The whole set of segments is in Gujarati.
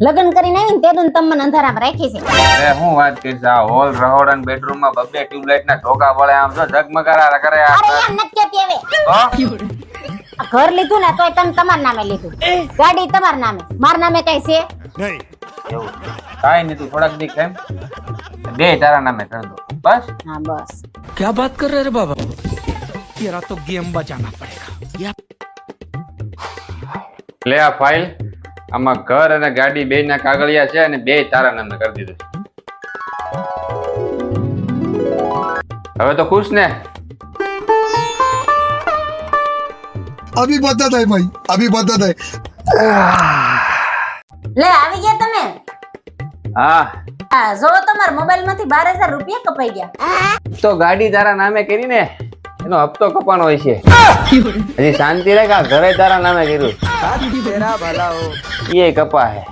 લગ્ન કરીને આવીને તે દુન તમને અંધારામાં રાખી છે. અરે હું વાત કરી છે આ હોલ રહોડા ને બેડરૂમમાં બબે ટ્યુબલાઇટ ના ઢોકા વળે આમ જો ઝગમગારા કરે આ અરે એમ નથી કેતી હવે. ઘર લીધું ને તોય તમે તમાર નામે લીધું. ગાડી તમાર નામે. માર નામે કઈ છે? નહીં. એવું. કાઈ નહીં તું થોડાક દી કેમ બે તારા નામે કરી દો બસ. હા બસ. ક્યા વાત કર રહે બાબા? તેરા તો ગેમ બજાના પડેગા લે આ ફાઇલ આમાં ઘર અને ગાડી બે ના કાગળિયા છે અને બે તારા નામે કરી દીધું હવે તો ખુશ ને? અભી બધા થાય ભાઈ અભી બધા થાય. લે આવી ગયા તમે? હા. જો તમાર મોબાઈલમાંથી બાર હજાર રૂપિયા કપાઈ ગયા. તો ગાડી તારા નામે કરી ને? એનો હપ્તો કપાણો હોય છે. હજી શાંતિ રે કા ઘરે તારા નામે કર્યું. એ કપા હે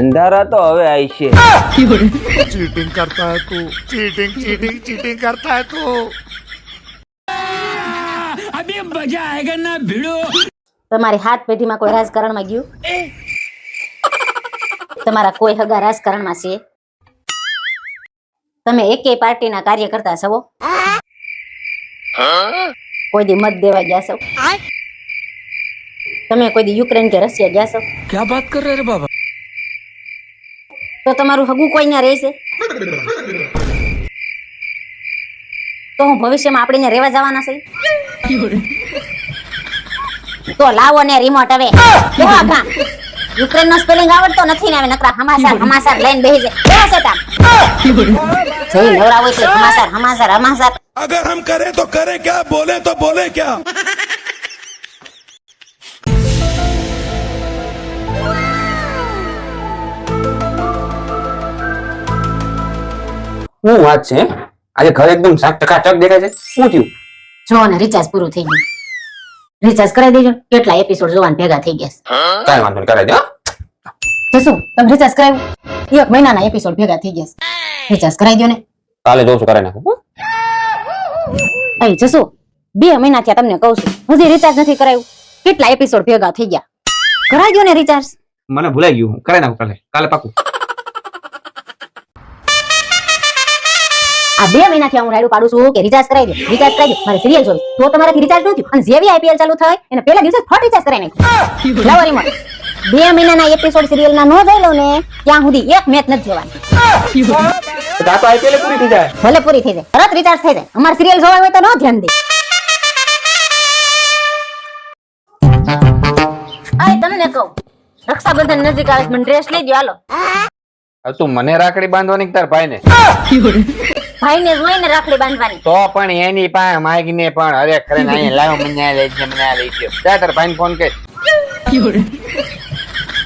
અંધારા તો હવે આવી છે. ચીટિંગ કરતા હે ચીટિંગ ચીટિંગ ચીટિંગ કરતા હે અભી મજા આયેગા ના ભીડો તમારી હાથ પેઢીમાં કોઈ રાજકારણમાં ગયું? તમારા કોઈ હગા રાજકારણમાં છે? તમે એકે પાર્ટીના કાર્યકર્તા છો કોઈ દી મત દેવા ગયા છો. તમે કોઈ દી યુક્રેન કે રશિયા ગયા છો. ક્યાં વાત કર રે બાબા? તો તમારું હગું કોઈ ના રહેશે? તો હું ભવિષ્યમાં આપણે અહીંયા રહેવા જવાના છે? તો લાવો ને રિમોટ હવે. યુક્રેન નો સ્પેલિંગ આવડતો નથી ને હવે નકરા હમાસા હમાસા લઈને બેસી જાય. કેવા છે જઈ નવરા હોય તો હમાસર હમાસર હમાસર અગર હમ કરે તો કરે ક્યા બોલે તો બોલે ક્યા શું વાત છે? આજે ઘર એકદમ સાફ ટકાટક દેખાય છે. શું થયું? જો ને રિચાર્જ પૂરું થઈ ગયું. રિચાર્જ કરાવી દેજો. કેટલા એપિસોડ જોવાન ભેગા થઈ ગયા કાઈ વાંધો નહીં કરાવી દે જસુ તમે રિચાર્જ કરાવ્યું? એક મહિનાના એપિસોડ ભેગા થઈ ગયા રિચાર્જ કરાવી દો ને. કાલે જોઉં છું કરાવી નાખું અહીં જશો બે મહિના થયા તમને કહું છું. હજી રિચાર્જ નથી કરાયું. કેટલા એપિસોડ ભેગા થઈ ગયા? કરાવી દો ને રિચાર્જ મને ભૂલાઈ ગયું. કરાવી નાખું કાલે. કાલે પાકું. આ બે મહિનાથી હું રાયડું પાડું છું કે રિચાર્જ કરાવી દો રિચાર્જ કરાવી દો મારે સિરિયલ જોવી. તો તમારાથી રિચાર્જ નથી અને જેવી આઈપીએલ ચાલુ થાય એને પહેલા દિવસે ફટ રિચાર્જ કરાવી નાખ્યું. લાવો remote. બે મહિનાના એપિસોડ સિરિયલ ના ન જોઈ લઉં ને ત્યાં સુધી એક મેચ નથી જોવાની. તો આ તો આઈપીએલ પૂરી થઈ જાય. ભલે પૂરી થઈ જાય. તરત રિચાર્જ થઈ જાય. અમાર સિરિયલ જોવા હોય તો નો ધ્યાન દે. આય તમને કહું. રક્ષાબંધન નજીક આવે મને ડ્રેસ લઈ દો હાલો. તું મને રાખડી બાંધવાની કે તાર ભાઈને? ભાઈને જ હોય ને રાખડી બાંધવાની. તો પણ એની પાસે માગીને પણ અરે ખરે ને અહીંયા લાવ મને આ લઈ ગયો મને આ લઈ ગયો જા તાર ભાઈને ફોન કર.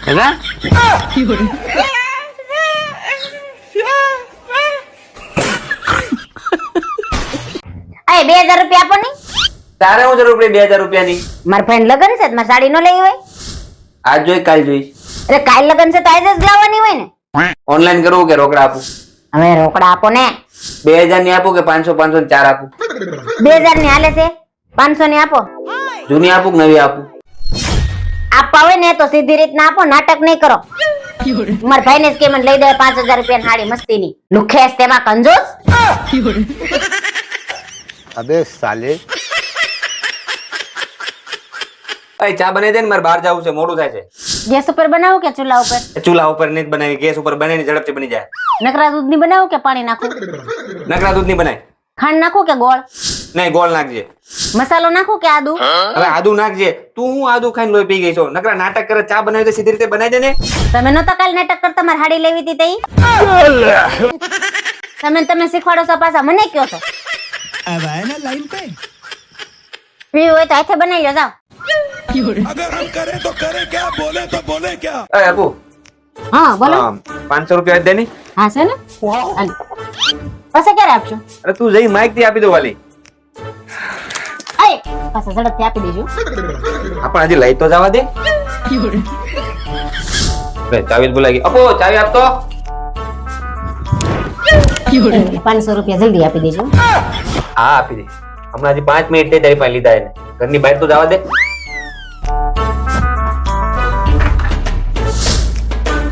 હેના આય બે હજાર રૂપિયા આપો ને. તારે હું જરૂર પડી બે હજાર રૂપિયાની? મારા ફ્રેન્ડ લગન છે તો મારે સાડી નો લેવી હોય. આજ જોઈ કાલ જોઈ. અરે કાલ લગન છે તો આજે જ લાવવાની હોય ને. ઓનલાઈન કરવું કે રોકડા આપું? હવે રોકડા આપો ને. બે હજારની આપું કે પાંચસો પાંચસો ની ચાર આપું? બે હજારની હાલે છે પાંચસો ની આપો. જૂની આપું કે નવી આપું? આપવા હોય ને તો સીધી રીતના આપો નાટક નહીં કરો. માર ભાઈ ને મને લઈ દે પાંચ હજાર રૂપિયા સાડી મસ્તી ની લુખેશ તેમાં કંજૂસ. અબે સાલે. અય ચા બનાવી દે ને મારે બહાર જવું છે મોડું થાય છે. ગેસ ઉપર બનાવો કે ચૂલા ઉપર? ચૂલા ઉપર નહીં બનાવી ગેસ ઉપર બનાવીને ઝડપથી બની જાય. નકરા દૂધની બનાવો કે પાણી નાખો? નકરા દૂધની બનાય. ખાંડ નાખો કે ગોળ? નહીં ગોળ નાખજે. મસાલો નાખો કે આદુ? હવે આદુ નાખજે. તું હું આદુ ખાઈને લોહી પી ગઈ છો. નકરા નાટક કરે ચા બનાવી તો સીધી રીતે બનાવી દે ને. તમે નતા કાલ નાટક કરતા મારે હાડી લેવી હતી તઈ? તમે તમે શીખવાડો છો પાછા મને કયો છો? આવા એના લાઈન પે. ફ્રી હોય તો હાથે બનાવી લો જાઓ. અગર હમ કરે તો કરે ક્યા બોલે તો બોલે ક્યા. અરે અબુ હા બોલો. 500 રૂપિયા દે ને હા છે ને? વાહ પછી ક્યારે આપશો? અરે તું જઈ માઇકથી આપી દો વાલી. પાછા ઝડપથી આપી દેજો. આપણે હજી લઈ તો જવા દે. ચાવી બોલાવી. અપો ચાવી આપતો. પાંચસો રૂપિયા જલ્દી આપી દેજો. હા આપી દઈશ. હમણાં હજી પાંચ મિનિટ નહીં તારી પાસે લીધા એને. ઘરની બહાર તો જવા દે.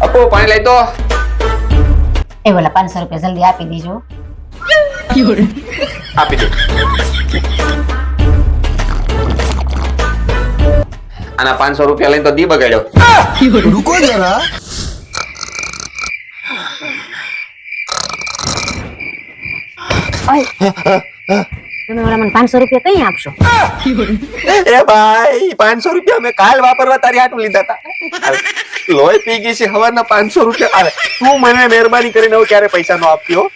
અપો પાણી લઈ તો. એ બોલા પાંચસો રૂપિયા જલ્દી આપી દેજો. આપી દે આના પાંચસો રૂપિયા લઈને તો દી બગાડ્યો. રૂકો જરા. ઓય તમે ઓલા મને પાંચસો રૂપિયા કઈ આપશો? એ ભાઈ પાંચસો રૂપિયા મેં કાલ વાપરવા તારી આટલું લીધા હતા લોહી પી ગઈ છે હવાના પાંચસો રૂપિયા આવે. તું મને મહેરબાની કરીને હું ક્યારે પૈસા નો આપતી હો?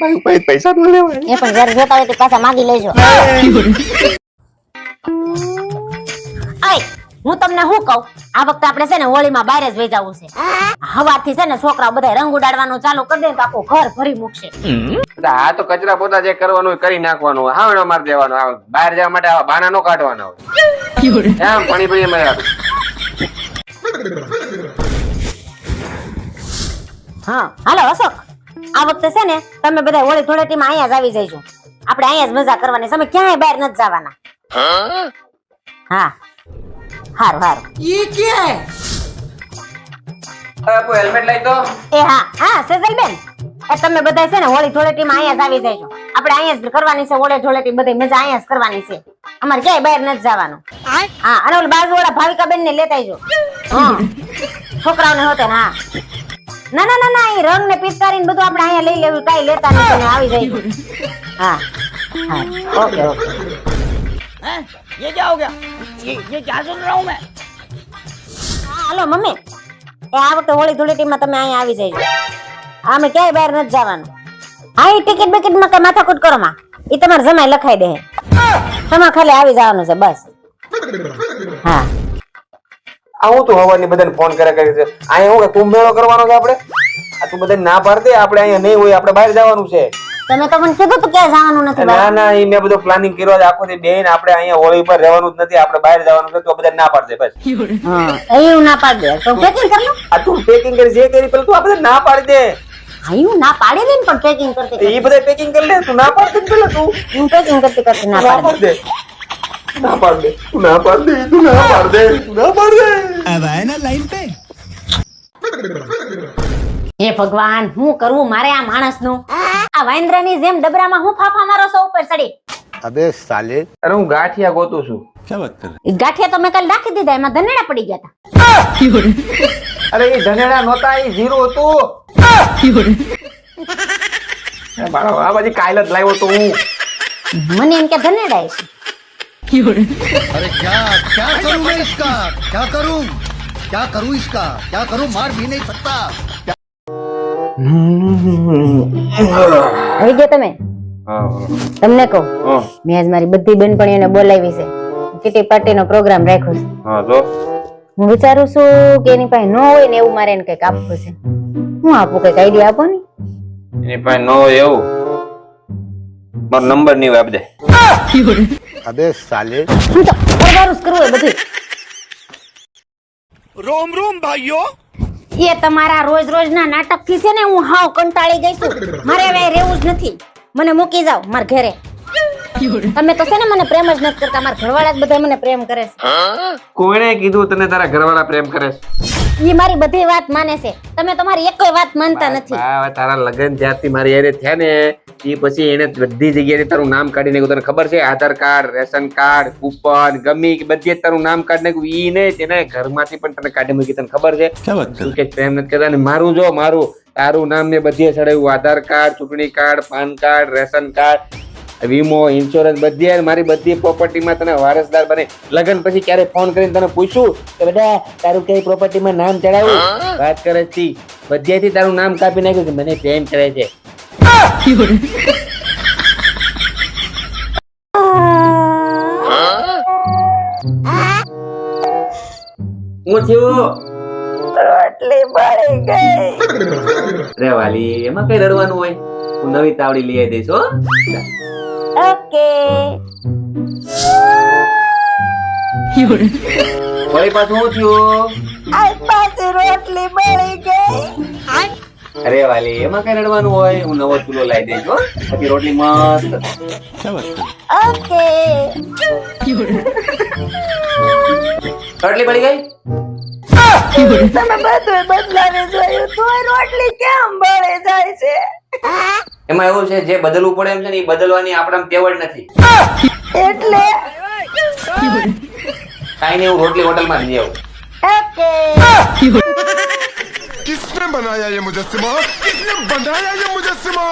ભાઈ ભાઈ પૈસા નો લેવાય? એ પણ જયારે જોતા હોય તો પાછા માગી લેજો. હું તમને શું કહું? આ વખતે આપણે છે ને હોળીમાં બહાર જ વહી છે. હવાથી છે ને છોકરાઓ બધા રંગ ઉડાડવાનું ચાલુ કરી દે તો આખું ઘર ભરી મૂકશે. આ તો કચરા પોતા જે કરવાનું કરી નાખવાનું હાવણો મારી દેવાનો બહાર જવા માટે આવા બાના નો કાઢવાના હોય. એમ પાણી પડી હા હાલો અશોક. આ વખતે છે ને તમે બધા હોળી ધૂળેટીમાં અહીંયા જ આવી જઈશું. આપણે અહીંયા જ મજા કરવાની તમે ક્યાંય બહાર નથી જવાના. હા. હારું હારું. આપો હેલ્મેટ લઈ તો એ હા હા સેજલબેન. એ તમે બધા છે ને હોળી ધૂળેટીમાં અહીંયા જ આવી જઈજો આપણે અહીંયા જ કરવાની છે હોળી ધૂળેટી બધી મજા અહીંયા જ કરવાની છે. અમારે ક્યાંય બહાર નથી જવાનું. હા અને ઓલી બાજુવાળા ભાવિકાબેન ને લેતા આવજો. હા. છોકરાઓને હોતે ને હા. ના ના ના ના એ રંગ ને પિચકારી બધું આપણે અહીંયા લઈ લેવું કાઈ લેતા નથી તમે આવી જાય હા. હા ઓકે ઓકે. ये क्या हो गया ये ये क्या सुन रहा हूँ मैं હા હાલો મમ્મી એ આ વખતે હોળી ધૂળેટીમાં તમે અહીંયા આવી જઈજો અમે ક્યાંય બહાર નથી જવાનું હા એ ટિકિટ બિકિટ માં કઈ માથાકૂટ કરો માં એ તમારે જમાઈ લખાઈ દે તમારે ખાલી આવી જવાનું છે બસ હા આ હું તું હવાની બધાને ફોન કરે કરે છે અહીંયા હું કે તું મેળો કરવાનો છે આપણે આ તું બધાને ના પાડ દે આપણે અહીંયા નહીં હોય આપણે બહાર જવાનું છે તમે તો મને કીધું તું જવાનું નથી ના ના એ મેં બધો પ્લાનિંગ કર્યો છે. આખો દી બેન આપણે અહીંયા હોળી પર રહેવાનું જ નથી. આપણે બહાર જવાનું છે તો બધા ના પાડશે બસ. હા એવું ના પાડ. દે તો પેકિંગ કર લો આ તું પેકિંગ કરી જે કરી પેલું તું આપણે ના પાડી દે. આયું ના પાડી ને પણ પેકિંગ કરતી એ બધા પેકિંગ કરી લે. તું ના પાડ દે પેલું તું? હું પેકિંગ કરતી કરતી ના પાડ દે. ના પાડ દે તું ના પાડ દે તું ના પાડ દે તું ના પાડ દે હવે ના લાઈન પે હે ભગવાન હું કરવું મારે આ માણસનું? આ વાંદરાની જેમ ડબરામાં હું ફાફા મારો છો ઉપર ચડી अबे साले અરે હું ગાંઠિયા ગોતું છું क्या बात कर ઈ ગાંઠિયા તો મેં કાલે નાખી દીધા એમાં ધનેડા પડી ગયા હતા અરે એ ધનેડા નહોતા એ જીરો હતું એ મારા આ બાજી કાલ જ લાવ્યો તો હું મને એમ કે ધનેડા છે अरे क्या क्या करूं मैं इसका क्या करूं क्या करूं इसका क्या करूं मार भी नहीं सकता આવી ગયા તમે? તમને કહું મેં આજ મારી બધી બહેનપણીઓને બોલાવી છે. કિટી પાર્ટી નો પ્રોગ્રામ રાખ્યો છે. હું વિચારું છું કે એની પાસે ન હોય ને એવું મારે એને કંઈક આપવું છે. હું આપું કંઈક આઈડિયા આપો ને. એની પાસે ન હોય એવું? મારો નંબર નહીં આપ દે. અબે સાલે. હું તો પરવારુસ કરવું બધી રોમ રોમ ભાઈઓ. એ તમારા રોજ રોજના નાટકથી છે ને હું હાવ કંટાળી ગઈ છું. મારે હવે રહેવું જ નથી. મને મૂકી જાઓ માર ઘરે. તમે તો છે ને મને પ્રેમ જ નથી કરતા. મારા ઘરવાળા જ બધા મને પ્રેમ કરે છે. કોણે કીધું તને તારા ઘરવાળા પ્રેમ કરે છે? ઈ મારી બધી વાત માને છે. તમે તમારી એકેય વાત માનતા નથી. તારા લગન જ્યારથી મારી હારે થયા ને એ પછી એને બધી જગ્યાએ તારું નામ કાઢી નાખ્યું. તને ખબર છે? Aadhaar card ration card coupon ગમી કે બધી તારું નામ કાઢી નાખ્યું. ઈ ને તેને ઘરમાંથી પણ તને કાઢી મૂકી. તને ખબર છે? કે પ્રેમ નથી કરતા મારું જો મારું તારું નામ ને બધે ચડાવ્યું આધાર કાર્ડ ચૂંટણી card PAN card ration card વીમો ઇન્સ્યોરન્સ બધી મારી બધી પ્રોપર્ટીમાં તને વારસદાર બને. લગન પછી ક્યારે ફોન કરીને તને પૂછું કે બધા તારું કઈ પ્રોપર્ટીમાં નામ ચડાવું વાત કરે છે. બધી તારું નામ કાપી નાખ્યું કે મને પ્રેમ કરે છે. હું થયું રોટલી બળી ગઈ રે વાલી એમાં કઈ રડવાનું હોય? હું નવી તાવડી લઈ આવી દઈશ હો. ઓકે. વળી પાછું હું થયું? આજ પાછી રોટલી બળી ગઈ. અરે વાલી એમાં કઈ રડવાનું હોય? હું નવો ચૂલો લાવી દેજો પછી રોટલી મસ્ત ઓકે. રોટલી પડી ગઈ? રોટલી કેમ બળે એવું છે જે બદલવું પડે એમ છે ને એ બદલવાની આપણા ટેવડ નથી. કાઈ નહીં હું રોટલી હોટલમાં જ किसने बनाया ये मुजस्सिमा किसने बनाया ये मुजस्सिमा